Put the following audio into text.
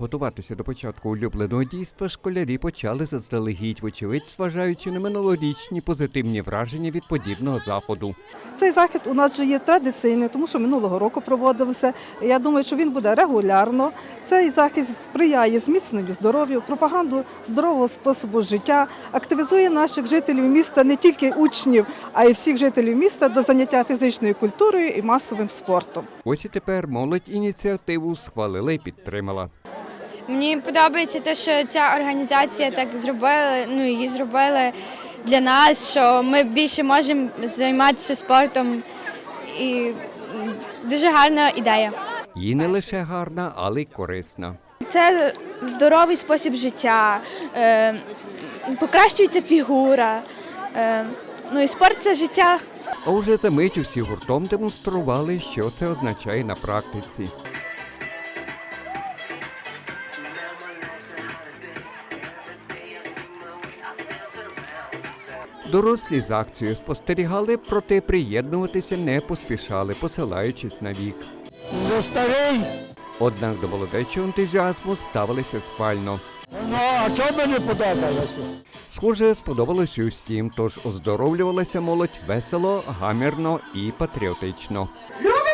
Готуватися до початку улюбленого дійства школярі почали заздалегідь, вочевидь, зважаючи на минулорічні позитивні враження від подібного заходу. Цей захід у нас же є традиційний, тому що минулого року проводилися. Я думаю, що він буде регулярно. Цей захід сприяє зміцненню здоров'я, пропаганду здорового способу життя, активізує наших жителів міста, не тільки учнів, а й всіх жителів міста до заняття фізичною культурою і масовим спортом. Ось і тепер молодь ініціативу схвалила і підтримала. Мені подобається те, що ця організація так зробила. Ну її зробили для нас, що ми більше можемо займатися спортом. І дуже гарна ідея. І не лише гарна, але й корисна. Це здоровий спосіб життя, е, покращується фігура. Е, ну і спорт це життя. А уже за мить усі гуртом демонстрували, що це означає на практиці. Дорослі з акцією спостерігали, проте приєднуватися не поспішали, посилаючись на вік. Вже старий? Однак до молодечого ентузіазму ставилися спально. Ну, а чого мені подобалося? Схоже, сподобалось усім, тож оздоровлювалася молодь весело, гамірно і патріотично. Люди